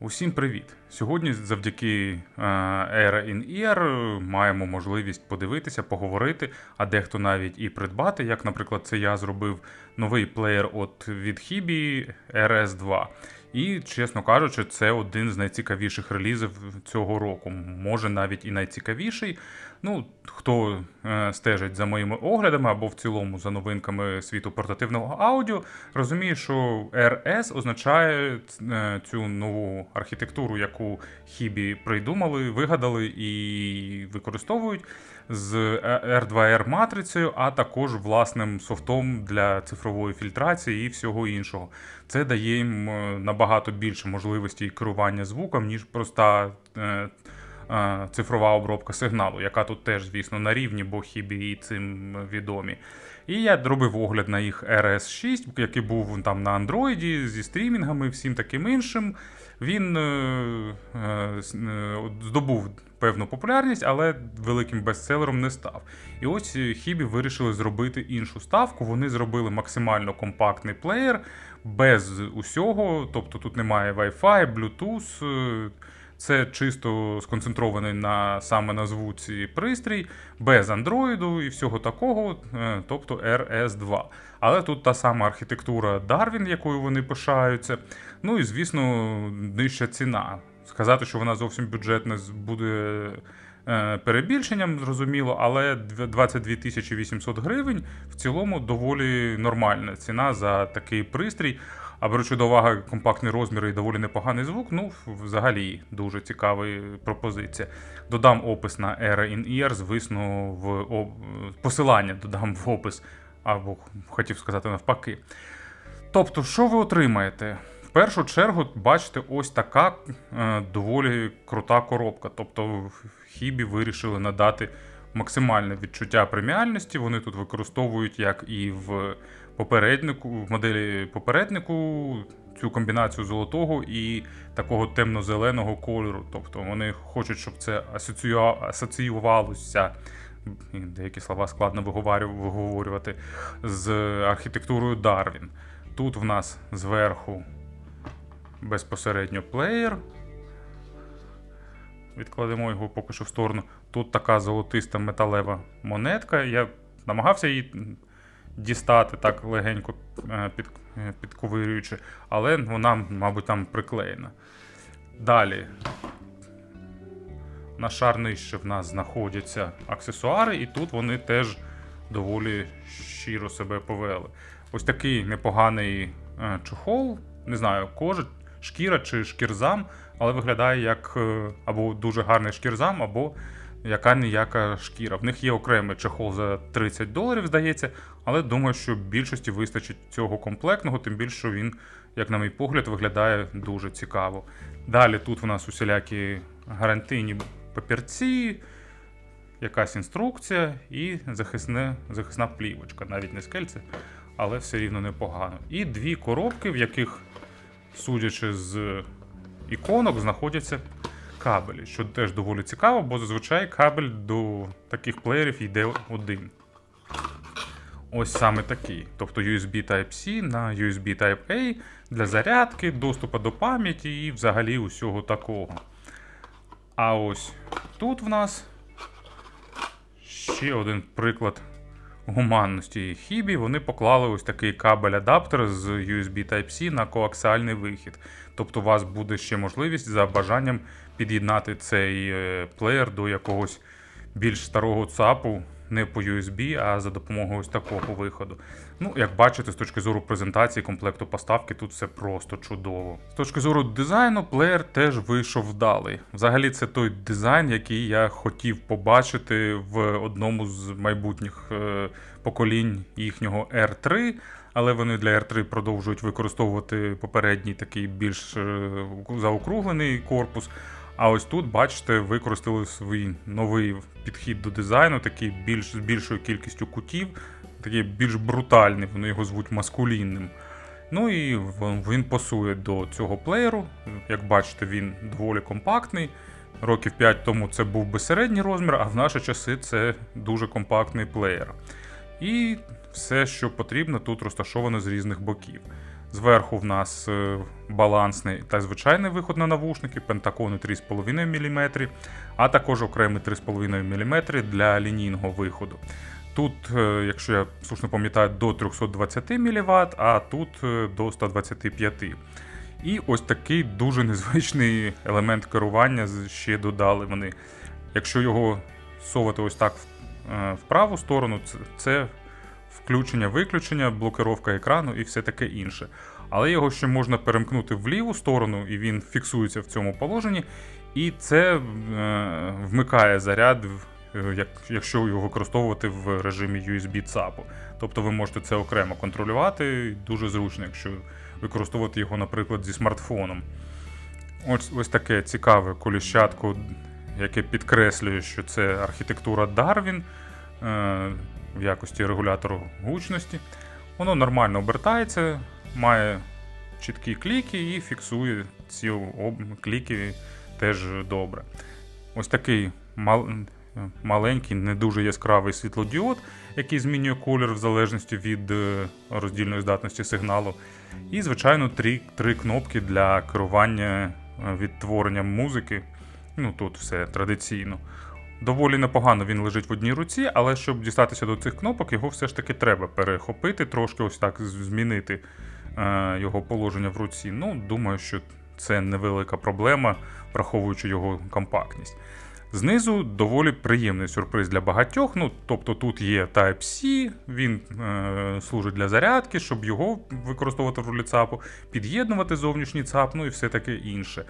Усім привіт! Сьогодні завдяки е, Era in Ear маємо можливість подивитися, поговорити, а дехто навіть і придбати, як, наприклад, це я зробив новий плеєр от від Hibi RS2. І, чесно кажучи, це один з найцікавіших релізів цього року. Може навіть і найцікавіший. Ну, хто е, стежить за моїми оглядами або в цілому за новинками світу портативного аудіо, розуміє, що RS означає е, цю нову архітектуру, яку Хібі придумали, вигадали і використовують з R2R матрицею, а також власним софтом для цифрової фільтрації і всього іншого. Це дає їм е, набагато більше можливостей керування звуком, ніж проста. Е, е, Цифрова обробка сигналу, яка тут теж, звісно, на рівні, бо хібі і цим відомі. І я робив огляд на їх RS6, який був там на Android зі стрімінгами, всім таким іншим. Він е, е, е, здобув певну популярність, але великим бестселером не став. І ось е, Хібі вирішили зробити іншу ставку. Вони зробили максимально компактний плеєр без усього. Тобто тут немає Wi-Fi, Bluetooth. Це чисто сконцентрований на саме на звуці пристрій, без андроїду і всього такого, е, тобто RS2. Але тут та сама архітектура Darwin, якою вони пишаються. Ну і звісно, нижча ціна. Сказати, що вона зовсім бюджетна буде е, перебільшенням, зрозуміло, але дв- 22 тисячі 800 гривень в цілому доволі нормальна ціна за такий пристрій. А беручи до уваги компактний розмір і доволі непоганий звук, ну взагалі дуже цікава пропозиція. Додам опис на Era in Ear, звісно, в о- посилання додам в опис, або хотів сказати навпаки. Тобто, що ви отримаєте? В першу чергу, бачите, ось така е, доволі крута коробка. Тобто, Хібі вирішили надати максимальне відчуття преміальності. Вони тут використовують, як і в попереднику, в моделі попереднику, цю комбінацію золотого і такого темно-зеленого кольору. Тобто вони хочуть, щоб це асоціювалося. Деякі слова складно виговорювати з архітектурою Darwin. Тут в нас зверху безпосередньо плеєр. Відкладемо його поки що в сторону. Тут така золотиста металева монетка. Я намагався її дістати так легенько е, під, е, підковирюючи, але вона, мабуть, там приклеєна. Далі. На шар нижче в нас знаходяться аксесуари, і тут вони теж доволі щиро себе повели. Ось такий непоганий е, чохол, не знаю, кожа, шкіра чи шкірзам, але виглядає як або дуже гарний шкірзам, або яка ніяка шкіра. В них є окремий чехол за 30 доларів, здається, але думаю, що більшості вистачить цього комплектного, тим більше що він, як на мій погляд, виглядає дуже цікаво. Далі тут в нас усілякі гарантийні папірці, якась інструкція і захисне, захисна плівочка, навіть не скельце, але все рівно непогано. І дві коробки, в яких, судячи з іконок, знаходяться кабелі, що теж доволі цікаво, бо зазвичай кабель до таких плеєрів йде один. Ось саме такий. Тобто USB Type-C на USB Type-A для зарядки, доступу до пам'яті і взагалі усього такого. А ось тут в нас ще один приклад гуманності Хібі. Вони поклали ось такий кабель-адаптер з USB Type-C на коаксіальний вихід. Тобто у вас буде ще можливість за бажанням під'єднати цей е, плеєр до якогось більш старого ЦАПу. Не по USB, а за допомогою ось такого виходу. Ну, як бачите, з точки зору презентації комплекту поставки, тут все просто чудово. З точки зору дизайну, плеєр теж вийшов вдалий. Взагалі, це той дизайн, який я хотів побачити в одному з майбутніх е, поколінь їхнього R3. Але вони для R3 продовжують використовувати попередній такий більш е, заокруглений корпус. А ось тут, бачите, використали свій новий підхід до дизайну, такий більш з більшою кількістю кутів, такий більш брутальний, вони його звуть маскулінним. Ну і він- пасує до цього плеєру. Як бачите, він доволі компактний. Років 5 тому це був би середній розмір, а в наші часи це дуже компактний плеєр. І все, що потрібно, тут розташовано з різних боків. Зверху в нас е, балансний та звичайний виход на навушники, пентакони 3,5 мм, а також окремий 3,5 мм для лінійного виходу. Тут, е, якщо я слушно пам'ятаю, до 320 мВт, а тут е, до 125 І ось такий дуже незвичний елемент керування ще додали вони. Якщо його совати ось так в, праву сторону, це включення-виключення, блокировка екрану і все таке інше. Але його ще можна перемкнути в ліву сторону, і він фіксується в цьому положенні. І це е, вмикає заряд, е, як, якщо його використовувати в режимі USB ЦАПу. Тобто ви можете це окремо контролювати, дуже зручно, якщо використовувати його, наприклад, зі смартфоном. Ось, ось таке цікаве коліщатко, яке підкреслює, що це архітектура Darwin е, в якості регулятору гучності. Воно нормально обертається, має чіткі кліки і фіксує ці кліки теж добре. Ось такий мал... маленький, не дуже яскравий світлодіод, який змінює колір в залежності від е, роздільної здатності сигналу. І, звичайно, три, три кнопки для керування е, відтворенням музики. Ну, тут все традиційно. Доволі непогано він лежить в одній руці, але щоб дістатися до цих кнопок, його все ж таки треба перехопити, трошки ось так змінити е, його положення в руці. Ну, думаю, що це невелика проблема, враховуючи його компактність. Знизу доволі приємний сюрприз для багатьох. Ну, тобто тут є Type-C, він е, служить для зарядки, щоб його використовувати в ролі ЦАПу, під'єднувати зовнішній ЦАП, ну і все таке інше.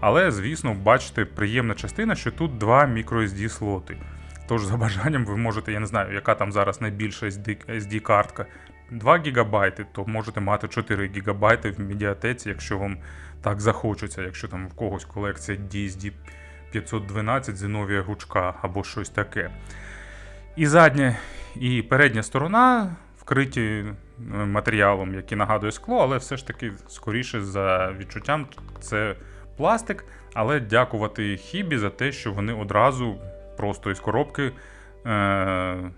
Але, звісно, бачите, приємна частина, що тут два microSD слоти. Тож, за бажанням, ви можете, я не знаю, яка там зараз найбільша SD-картка, 2 ГБ, то можете мати 4 ГБ в медіатеці, якщо вам так захочеться, якщо там в когось колекція DSD 512 Зиновія Гучка або щось таке. І задня, і передня сторона вкриті е, матеріалом, який нагадує скло, але все ж таки, скоріше за відчуттям, це пластик. Але дякувати Хібі за те, що вони одразу просто із коробки е-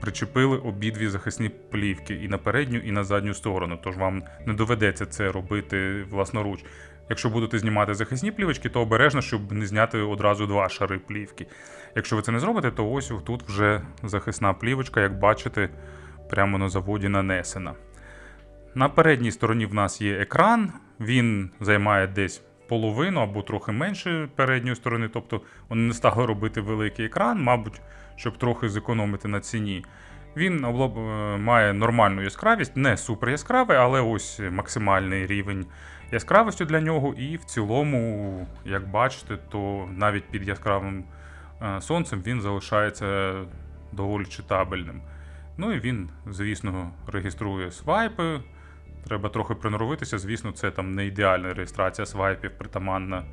причепили обидві захисні плівки і на передню, і на задню сторону. Тож вам не доведеться це робити власноруч. Якщо будете знімати захисні плівочки, то обережно, щоб не зняти одразу два шари плівки. Якщо ви це не зробите, то ось тут вже захисна плівочка, як бачите, прямо на заводі нанесена. На передній стороні в нас є екран, він займає десь половину або трохи менше передньої сторони, тобто вони не стали робити великий екран, мабуть, щоб трохи зекономити на ціні. Він е, має нормальну яскравість, не супер яскравий, але ось максимальний рівень яскравості для нього. І в цілому, як бачите, то навіть під яскравим е, сонцем він залишається доволі читабельним. Ну і він, звісно, реєструє свайпи. Треба трохи приноровитися. Звісно, це там не ідеальна реєстрація свайпів, притаманна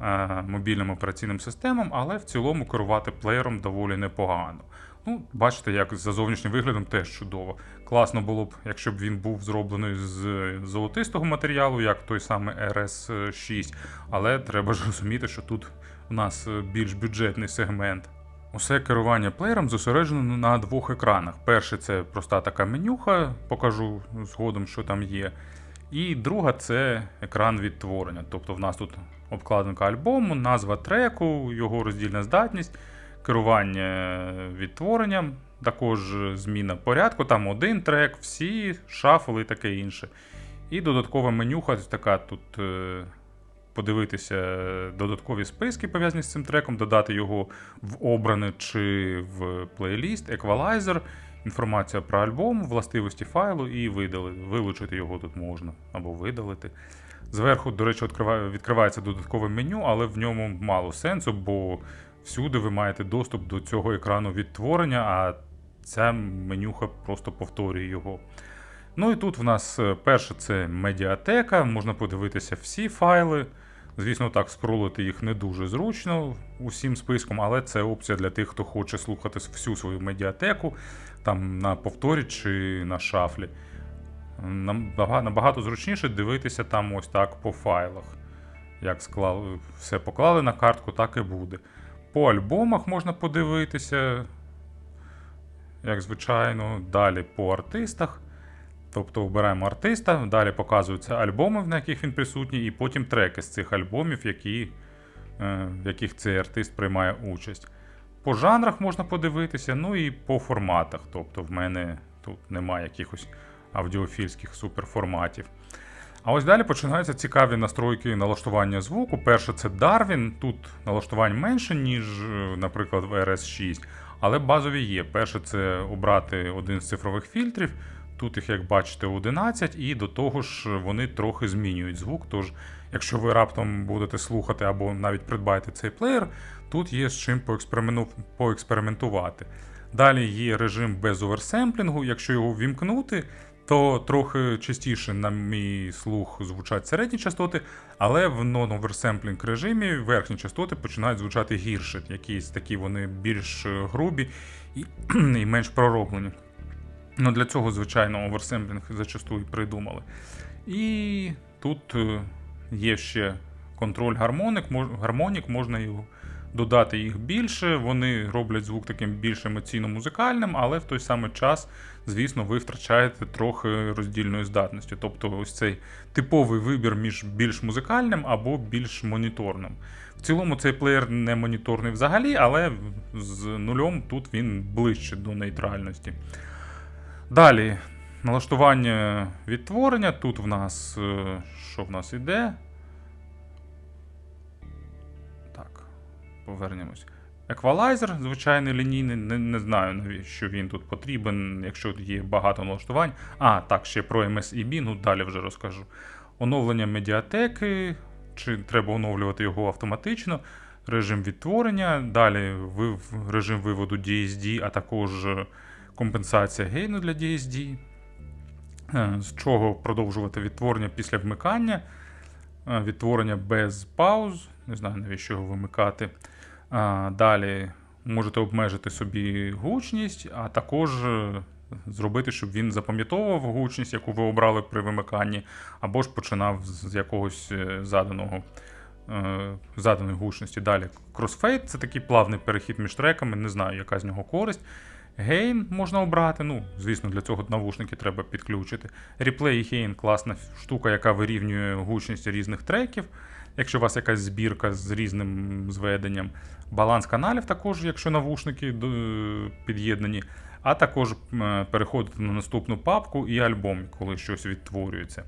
е, мобільним операційним системам, але в цілому керувати плеєром доволі непогано. Ну, бачите, як за зовнішнім виглядом теж чудово. Класно було б, якщо б він був зроблений з золотистого матеріалу, як той самий RS6, але треба ж розуміти, що тут у нас е, більш бюджетний сегмент. Усе керування плеєром зосереджено на двох екранах. Перший це проста така менюха, покажу згодом, що там є. І друга це екран відтворення. Тобто в нас тут обкладинка альбому, назва треку, його роздільна здатність, керування відтворенням, також зміна порядку, там один трек, всі, шафли і таке інше. І додаткова менюха, така тут е, подивитися додаткові списки пов'язані з цим треком, додати його в обране чи в плейліст, еквалайзер, інформація про альбом, властивості файлу і видалити. Вилучити його тут можна або видалити. Зверху, до речі, відкривається додаткове меню, але в ньому мало сенсу, бо всюди ви маєте доступ до цього екрану відтворення, а ця менюха просто повторює його. Ну і тут в нас е, перше це медіатека, можна подивитися всі файли. Звісно, так, скролити їх не дуже зручно усім списком, але це опція для тих, хто хоче слухати всю свою медіатеку там на повторі чи на шафлі. Набагато зручніше дивитися там ось так по файлах. Як склали, все поклали на картку, так і буде. По альбомах можна подивитися, як звичайно, далі по артистах. Тобто вбираємо артиста, далі показуються альбоми, на яких він присутній, і потім треки з цих альбомів, які, е, в яких цей артист приймає участь. По жанрах можна подивитися, ну і по форматах. Тобто в мене тут немає якихось аудіофільських суперформатів. А ось далі починаються цікаві настройки налаштування звуку. Перше, це Darwin. Тут налаштувань менше, ніж, е, наприклад, в RS6, але базові є. Перше, це обрати один з цифрових фільтрів. Тут їх, як бачите, 11, і до того ж вони трохи змінюють звук. Тож, якщо ви раптом будете слухати або навіть придбаєте цей плеєр, тут є з чим поекспериментувати. Далі є режим без оверсемплінгу. Якщо його вімкнути, то трохи частіше, на мій слух, звучать середні частоти, але в non-oversampling режимі верхні частоти починають звучати гірше. Якісь такі вони більш е, грубі і, і менш пророблені. Ну, для цього, звичайно, оверсемплінг зачасту і придумали. І тут е, є ще контроль гармоник, гармонік, можна його додати їх більше. Вони роблять звук таким більш емоційно-музикальним, але в той самий час, звісно, ви втрачаєте трохи роздільної здатності. Тобто, ось цей типовий вибір між більш музикальним або більш моніторним. В цілому цей плеєр не моніторний взагалі, але з нульом тут він ближче до нейтральності. Далі, налаштування відтворення. Тут в нас е, що в нас іде? Повернемось. Еквалайзер, звичайний лінійний, не, не знаю, навіщо він тут потрібен, якщо є багато налаштувань. А, так, ще про MSEB, ну далі вже розкажу. Оновлення медіатеки, чи треба оновлювати його автоматично, режим відтворення, далі режим виводу DSD, а також е, компенсація гейну для DSD, е, з чого продовжувати відтворення після вмикання, е, відтворення без пауз, не знаю навіщо його вимикати. Далі можете обмежити собі гучність, а також е, зробити, щоб він запам'ятовував гучність, яку ви обрали при вимиканні, або ж починав з якогось е, заданого. е, Заданої гучності. Далі Crossfade це такий плавний перехід між треками, не знаю, яка з нього користь. Гейн можна обрати. Ну, звісно, для цього навушники треба підключити. Replay Gain класна штука, яка вирівнює гучність різних треків. Якщо у вас якась збірка з різним зведенням. Баланс каналів також, якщо навушники під'єднані. А також е, переходити на наступну папку і альбом, коли щось відтворюється.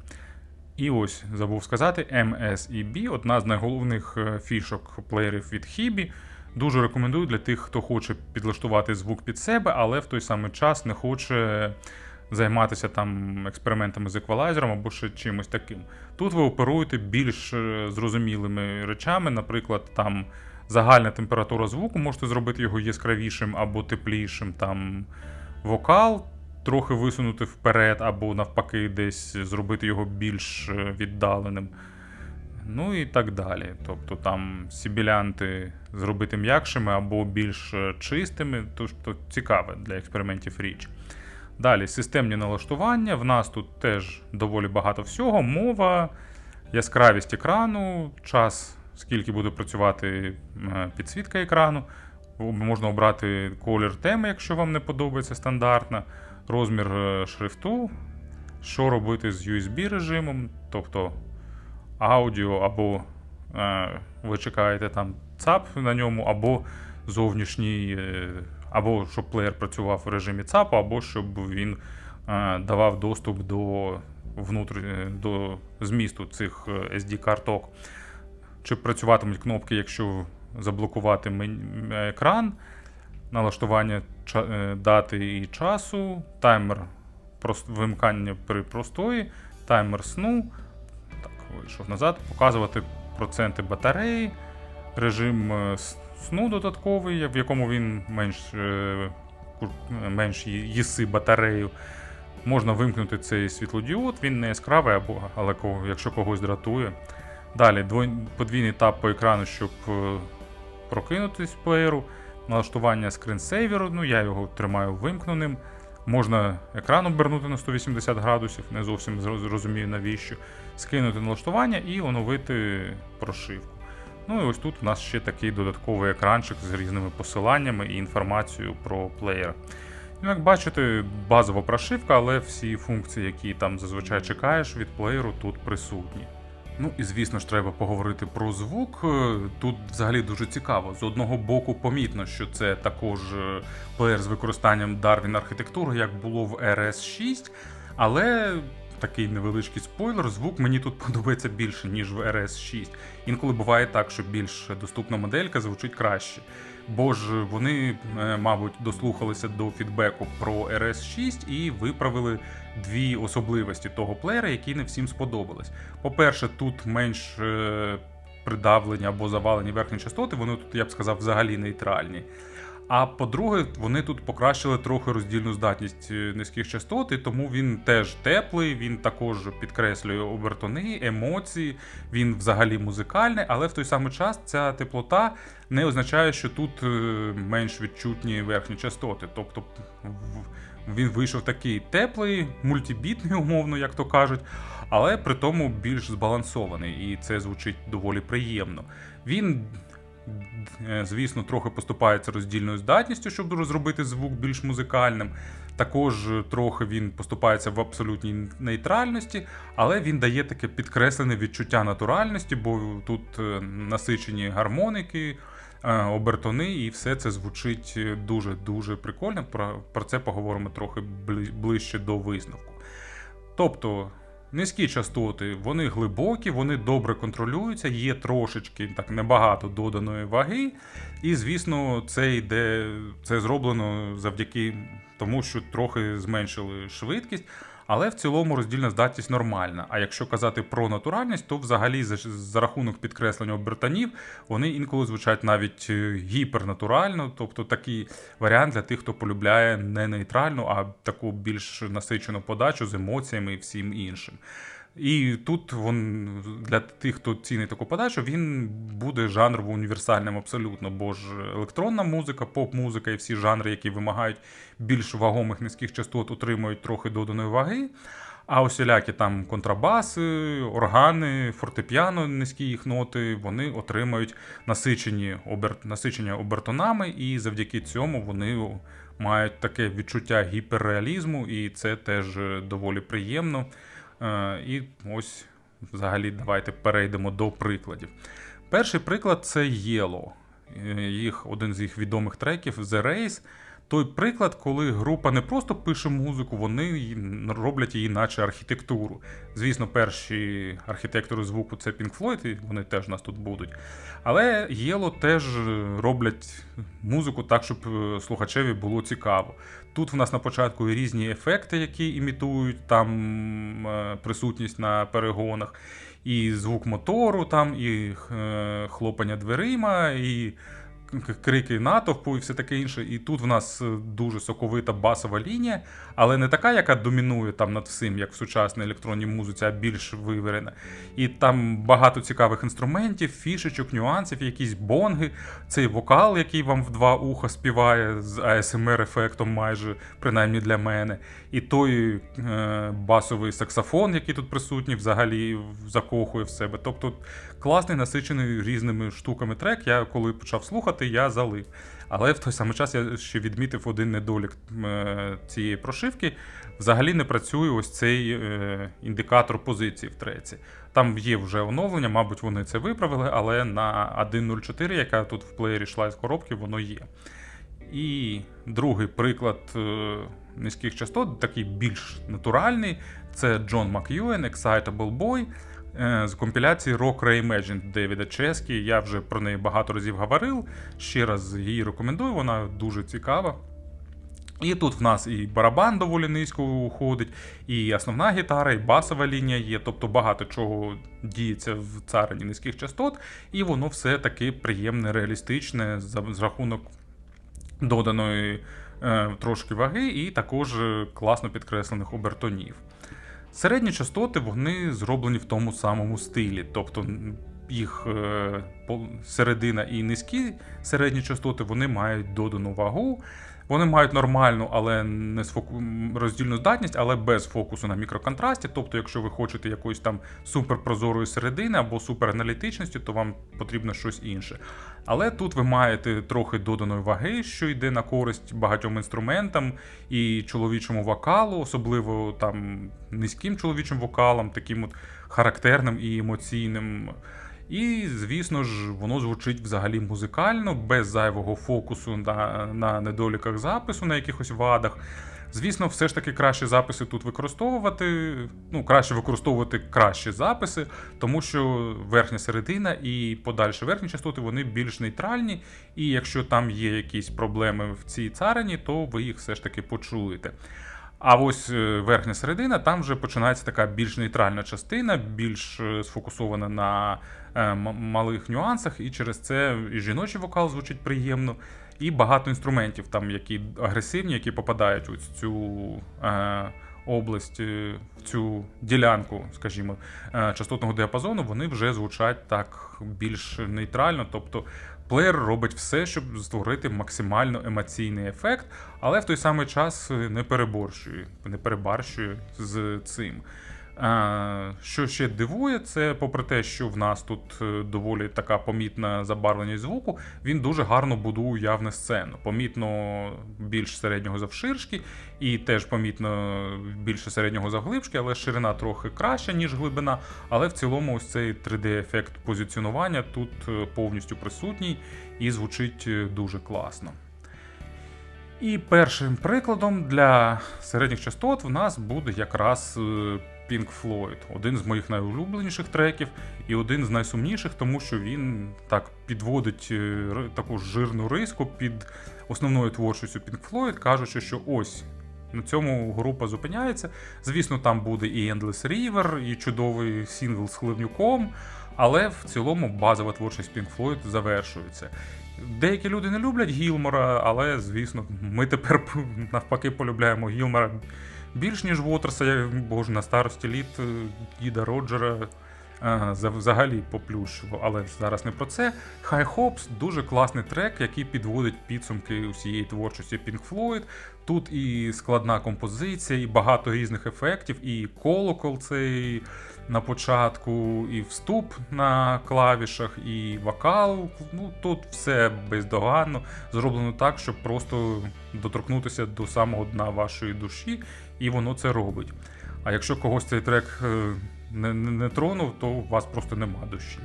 І ось забув сказати, MSEB одна з найголовних е, фішок плеєрів від Hibі. Дуже рекомендую для тих, хто хоче підлаштувати звук під себе, але в той самий час не хоче займатися там експериментами з еквалайзером або ще чимось таким. Тут ви оперуєте більш е, зрозумілими речами, наприклад, там загальна температура звуку, можете зробити його яскравішим або теплішим. Там вокал трохи висунути вперед, або навпаки, десь зробити його більш е, віддаленим. Ну і так далі. Тобто там сібілянти зробити м'якшими або більш е, чистими, тож то цікаве для експериментів річ. Далі системні налаштування. В нас тут теж доволі багато всього. Мова, яскравість екрану, час, скільки буде працювати е, підсвітка екрану. Можна обрати колір теми, якщо вам не подобається стандартна, розмір е, шрифту, що робити з USB режимом, тобто аудіо, або е, ви чекаєте там ЦАП на ньому, або зовнішній, або щоб плеєр працював в режимі ЦАПу, або щоб він е, давав доступ до, внутрі, е, до змісту цих е, SD-карток. Чи працюватимуть кнопки, якщо заблокувати екран, налаштування дати і часу, таймер вимикання при простої, таймер сну. Так, вийшов назад, показувати проценти батареї, режим сну додатковий, в якому він менш, е, менш їси батарею. Можна вимкнути цей світлодіод, він не яскравий, або, але якщо когось дратує. Далі подвійний тап по екрану, щоб е, прокинутись в плеєру. Налаштування скринсейверу, ну я його тримаю вимкненим. Можна екран обернути на 180 градусів, не зовсім зро- зрозумію навіщо. Скинути налаштування і оновити прошивку. Ну і ось тут у нас ще такий додатковий екранчик з різними посиланнями і інформацією про плеєр. Ну, як бачите, базова прошивка, але всі функції, які там зазвичай чекаєш від плеєру, тут присутні. Ну і звісно ж, треба поговорити про звук. Е, Тут взагалі дуже цікаво. З одного боку, помітно, що це також е, плеєр з використанням Darwin архітектури, як було в RS6, але. Такий невеличкий спойлер, звук мені тут подобається більше, ніж в RS6. Інколи буває так, що більш доступна моделька звучить краще. Бо ж вони, е, мабуть, дослухалися до фідбеку про RS6 і виправили дві особливості того плеєра, які не всім сподобались. По-перше, тут менш е, придавлені або завалені верхні частоти, вони тут, я б сказав, взагалі нейтральні. А по-друге, вони тут покращили трохи роздільну здатність е, низьких частот, і тому він теж теплий, він також підкреслює обертони, емоції, він взагалі музикальний, але в той самий час ця теплота не означає, що тут е, менш відчутні верхні частоти. Тобто він вийшов такий теплий, мультибітний, умовно, як то кажуть, але при тому більш збалансований, і це звучить доволі приємно. Він звісно, трохи поступається роздільною здатністю, щоб зробити звук більш музикальним. Також е, трохи він поступається в абсолютній нейтральності, але він дає таке підкреслене відчуття натуральності, бо тут е, насичені гармоники, е, обертони, і все це звучить дуже-дуже прикольно. Про це поговоримо трохи ближче до висновку. Тобто. Низькі частоти, вони глибокі, вони добре контролюються, є трошечки так небагато доданої ваги. І, звісно, це йде, це зроблено завдяки тому, що трохи зменшили швидкість. Але в цілому роздільна здатність нормальна. А якщо казати про натуральність, то взагалі за, за рахунок підкреслення обертанів вони інколи звучать навіть е, гіпернатурально, тобто такий варіант для тих, хто полюбляє не нейтральну, а таку більш насичену подачу з емоціями і всім іншим. І тут він, для тих, хто цінить таку подачу, він буде жанрово універсальним абсолютно, бо ж електронна музика, поп-музика і всі жанри, які вимагають більш вагомих низьких частот, отримують трохи доданої ваги. А усілякі там контрабаси, органи, фортепіано, низькі їх ноти, вони отримають насичені обер... насичення обертонами, і завдяки цьому вони мають таке відчуття гіперреалізму, і це теж доволі приємно. Е, І ось взагалі давайте перейдемо до прикладів. Перший приклад це Yellow. Е, Їх один з їх відомих треків The Race. Той приклад, коли група не просто пише музику, вони роблять її, наче архітектуру. Звісно, перші архітектори звуку це Pink Floyd, і вони теж у нас тут будуть. Але Yellow теж роблять музику так, щоб е, слухачеві було цікаво. Тут в нас на початку різні ефекти, які імітують там е, присутність на перегонах, і звук мотору, там, і е, хлопання дверима, і крики натовпу і все таке інше. І тут в нас е, дуже соковита басова лінія, але не така, яка домінує там над всім, як в сучасній електронній музиці, а більш виверена. І там багато цікавих інструментів, фішечок, нюансів, якісь бонги, цей вокал, який вам в два уха співає з ASMR ефектом, майже принаймні для мене. І той е, басовий саксофон, який тут присутній, взагалі закохує в себе. Тобто класний, насичений різними штуками трек. Я коли почав слухати, я залив. Але в той самий час я ще відмітив один недолік е, цієї прошивки. Взагалі не працює ось цей е, індикатор позиції в треці. Там є вже оновлення, мабуть, вони це виправили, але на 1.04, яка тут в плеєрі йшла з коробки, воно є. І другий приклад е, низьких частот, такий більш натуральний, це Джон Мак'юен, Excitable Boy з компіляції Rock Reimagined Девіда Ческі. Я вже про неї багато разів говорив. Ще раз її рекомендую, вона дуже цікава. І тут в нас і барабан доволі низько уходить, і основна гітара, і басова лінія є, тобто багато чого діється в царині низьких частот, і воно все таки приємне, реалістичне з рахунок доданої е, трошки ваги, і також е, класно підкреслених обертонів. Середні частоти вони зроблені в тому самому стилі, тобто їх е, середина і низькі середні частоти вони мають додану вагу. Вони мають нормальну, але не сфоку... роздільну здатність, але без фокусу на мікроконтрасті. Тобто, якщо ви хочете якоїсь там суперпрозорої середини або супераналітичності, то вам потрібно щось інше. Але тут ви маєте трохи доданої ваги, що йде на користь багатьом інструментам і чоловічому вокалу, особливо там низьким чоловічим вокалам, таким от характерним і емоційним. І, звісно ж, воно звучить взагалі музикально, без зайвого фокусу на, на недоліках запису, на якихось вадах. Звісно, все ж таки краще записи тут використовувати. Ну, краще використовувати кращі записи, тому що верхня середина і подальші верхні частоти вони більш нейтральні. І якщо там є якісь проблеми в цій царині, то ви їх все ж таки почуєте. А ось е, верхня середина, там вже починається така більш нейтральна частина, більш е, сфокусована на е, малих нюансах, і через це і жіночий вокал звучить приємно, і багато інструментів, там, які агресивні, які попадають у цю е, область, в цю ділянку, скажімо, частотного діапазону, вони вже звучать так більш нейтрально. Тобто плеєр робить все, щоб створити максимально емоційний ефект, але в той самий час е, не переборщує, не перебарщує з цим. Е, Що ще дивує, це попри те, що в нас тут е, доволі така помітна забарвленість звуку, він дуже гарно будує уявну сцену. Помітно більш середнього завширшки, і теж помітно більше середнього завглибшки, але ширина трохи краща, ніж глибина. Але в цілому ось цей 3D-ефект позиціонування тут е, повністю присутній і звучить дуже класно. І першим прикладом для середніх частот в нас буде якраз Pink Floyd, один з моїх найулюбленіших треків і один з найсумніших, тому що він так підводить е, таку жирну риску під основною творчістю Pink Floyd, кажучи, що ось. На цьому група зупиняється. Звісно, там буде і Endless River, і чудовий сингл з Хливнюком, але в цілому базова творчість Pink Floyd завершується. Деякі люди не люблять Гілмора, але, звісно, ми тепер навпаки полюбляємо Гілмора більш ніж Вотерса, бо ж на старості літ е, діда Роджера взагалі поплющував, але зараз не про це. High Hopes дуже класний трек, який підводить підсумки усієї творчості Pink Floyd. Тут і складна композиція, і багато різних ефектів, і колокол цей на початку, і вступ на клавішах, і вокал. Ну тут все бездоганно зроблено так, щоб просто доторкнутися до самого дна вашої душі, і воно це робить. А якщо когось цей трек е, не, не, не тронув, то у вас просто нема душі.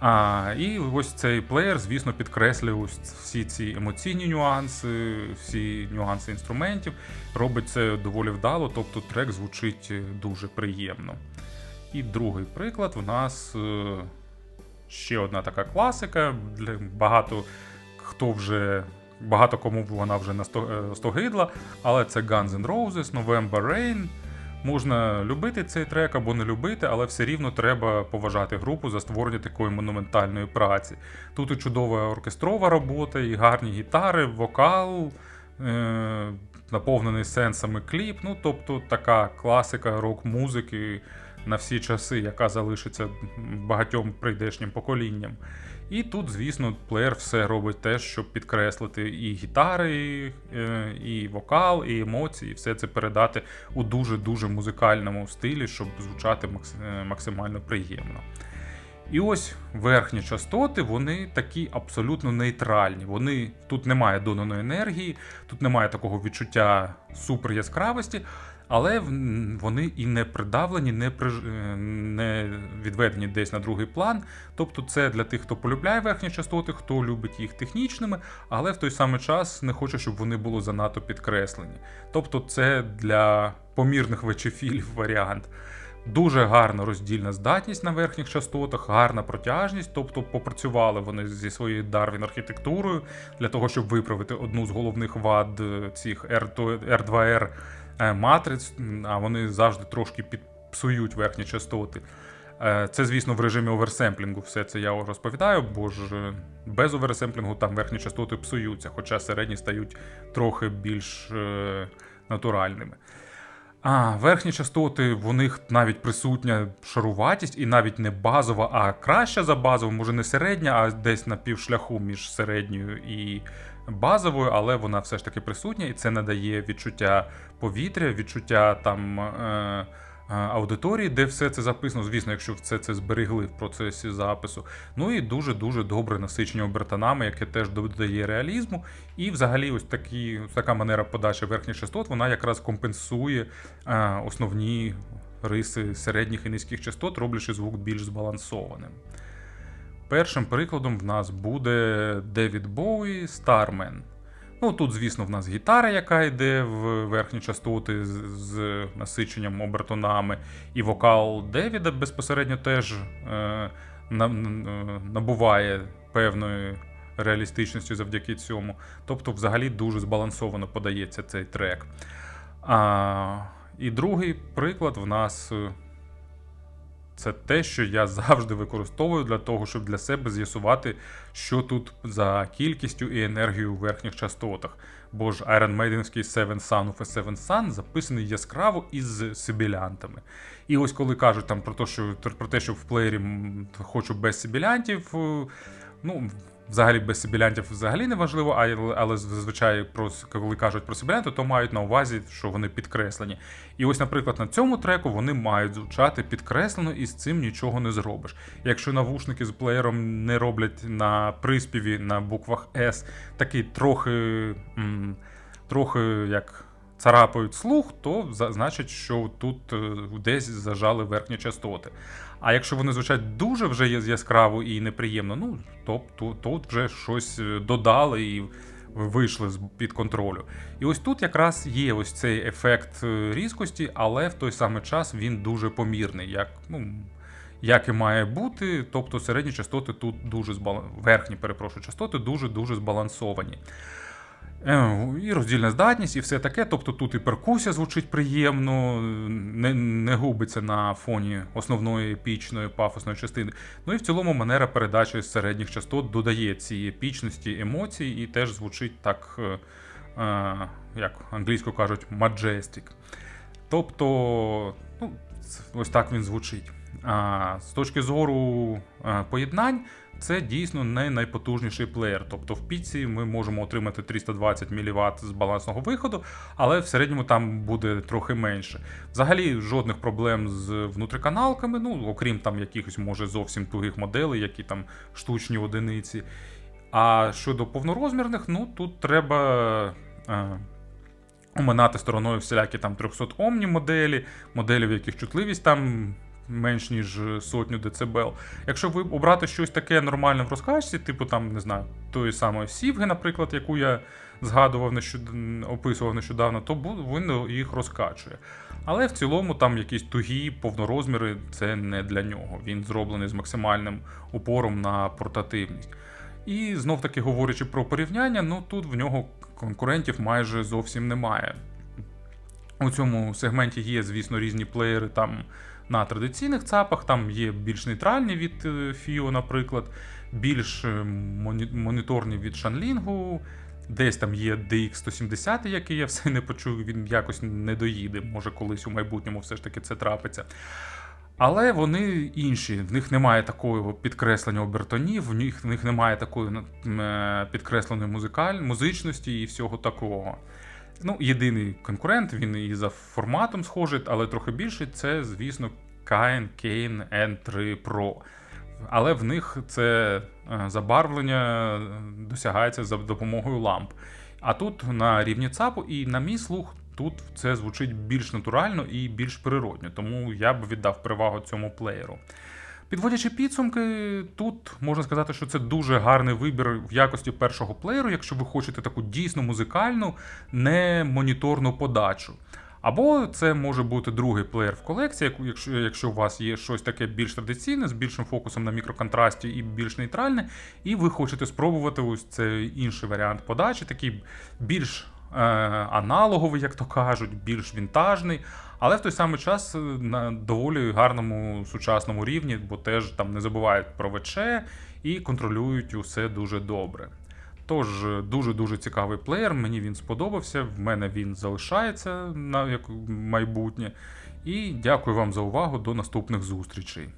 А, і ось цей плеєр, звісно, підкреслює ось всі ці емоційні нюанси, всі нюанси інструментів. Робить це доволі вдало, тобто трек звучить е, дуже приємно. І другий приклад в нас е, ще одна така класика. Для багато хто вже. Багато кому вона вже насто- е, але це Guns N' Roses, November Rain. Можна любити цей трек або не любити, але все рівно треба поважати групу за створення такої монументальної праці. Тут і чудова оркестрова робота, і гарні гітари, вокал, е- наповнений сенсами кліп. Ну, тобто така класика рок-музики на всі часи, яка залишиться багатьом прийдешнім поколінням. І тут, звісно, плеєр все робить те, щоб підкреслити і гітари, е, і вокал, і емоції, і все це передати у дуже-дуже музикальному стилі, щоб звучати е, максимально приємно. І ось верхні частоти, вони такі абсолютно нейтральні. Вони тут немає доданої енергії, тут немає такого відчуття супер яскравості, але вони і не придавлені, не, приж... е, не відведені десь на другий план. Тобто це для тих, хто полюбляє верхні частоти, хто любить їх технічними, але в той самий час не хоче, щоб вони були занадто підкреслені. Тобто це для помірних вечефілів варіант. Дуже гарна роздільна здатність на верхніх частотах, гарна протяжність, тобто попрацювали вони зі своєю Дарвін архітектурою для того, щоб виправити одну з головних вад е, цих R2R е, матриць, а вони завжди трошки підпсують верхні частоти. Е, Це, звісно, в режимі оверсемплінгу все це я розповідаю, бо ж е, без оверсемплінгу там верхні частоти псуються, хоча середні стають трохи більш е, натуральними. А верхні частоти, в них навіть присутня шаруватість, і навіть не базова, а краща за базову, може не середня, а десь на півшляху між середньою і базовою, але вона все ж таки присутня, і це надає відчуття повітря, відчуття там. Е- е, Аудиторії, де все це записано, звісно, якщо все це зберегли в процесі запису. Ну і дуже-дуже добре насичення обертонами, яке теж додає реалізму. І взагалі, ось такі, ось така манера подачі верхніх частот, вона якраз компенсує е, основні риси середніх і низьких частот, роблячи звук більш збалансованим. Першим прикладом в нас буде Девід Боуї Starman. Ну, тут, звісно, в нас гітара, яка йде в верхні частоти з, з насиченням обертонами, і вокал Девіда безпосередньо теж е, на, на- набуває певної реалістичності завдяки цьому. Тобто, взагалі дуже збалансовано подається цей трек. А, і другий приклад в нас. Це те, що я завжди використовую для того, щоб для себе з'ясувати, що тут за кількістю і енергією у верхніх частотах. Бо ж Iron Maidenський Seven Sun of a Seven Sun записаний яскраво із сибілянтами. І ось коли кажуть там про те, що про те, що в плеєрі хочу без сибілянтів, е, ну. Взагалі без сибілянтів взагалі не важливо, але, але зазвичай про коли кажуть про сибілянти, то мають на увазі, що вони підкреслені. І ось, наприклад, на цьому треку вони мають звучати підкреслено, і з цим нічого не зробиш. Якщо навушники з плеєром не роблять на приспіві на буквах S такий трохи, м, трохи як царапають слух, то значить, що тут е, десь зажали верхні частоти. А якщо вони звучать дуже вже яскраво і неприємно, ну то, то тут вже щось е, додали і вийшли з під контролю. І ось тут якраз є ось цей ефект е, різкості, але в той самий час він дуже помірний, як, ну, як і має бути. Тобто середні частоти тут дуже збалан... верхні, перепрошую, частоти дуже-дуже збалансовані. Е, І роздільна здатність, і все таке. Тобто тут і перкусія звучить приємно, не, не губиться на фоні основної епічної пафосної частини. Ну і в цілому манера передачі з середніх частот додає ці епічності емоцій і теж звучить так, е, е, як англійською кажуть, majestic. Тобто, ну, ось так він звучить. А з точки зору е, поєднань, це дійсно не найпотужніший плеєр. Тобто в піці ми можемо отримати 320 мВт з балансного виходу, але в середньому там буде трохи менше. Взагалі жодних проблем з внутриканалками, ну окрім там якихось може зовсім тугих моделей, які там штучні одиниці. А щодо повнорозмірних, ну тут треба. Е, Оминати стороною всілякі там 300 омні моделі, моделі, в яких чутливість там менш ніж сотню дБ. Якщо ви обрати щось таке нормальне в розкачці, типу там, не знаю, тої самої Сівги, наприклад, яку я згадував нещод... описував нещодавно, то він їх розкачує. Але в цілому там якісь тугі повнорозміри це не для нього. Він зроблений з максимальним упором на портативність. І знов таки говорячи про порівняння, ну тут в нього конкурентів майже зовсім немає. У цьому сегменті є, звісно, різні плеєри там на традиційних цапах, там є більш нейтральні від е, FIO, наприклад, більш е, моніторні від Shanling, Десь там є DX170, який я все не почув, він якось не доїде. Може, колись у майбутньому все ж таки це трапиться. Але вони інші, в них немає такого підкреслення обертонів, в них, в них немає такої е, підкресленої музикаль, музичності і всього такого. Ну, єдиний конкурент, він і за форматом схожий, але трохи більший, це, звісно, Kain Kane N3 Pro. Але в них це е, забарвлення досягається за допомогою ламп. А тут на рівні ЦАПу, і на мій слух, тут це звучить більш натурально і більш природньо, тому я б віддав перевагу цьому плеєру. Підводячи підсумки, тут можна сказати, що це дуже гарний вибір в якості першого плеєру, якщо ви хочете таку дійсно музикальну, не моніторну подачу. Або це може бути другий плеєр в колекції, якщо, якщо у вас є щось таке більш традиційне, з більшим фокусом на мікроконтрасті і більш нейтральне, і ви хочете спробувати ось цей інший варіант подачі, такий більш аналоговий, як то кажуть, більш вінтажний, але в той самий час е, на доволі гарному сучасному рівні, бо теж там не забувають про ВЧ і контролюють усе дуже добре. Тож е, дуже-дуже цікавий плеєр, мені він сподобався, в мене він залишається на як майбутнє. І дякую вам за увагу. До наступних зустрічей.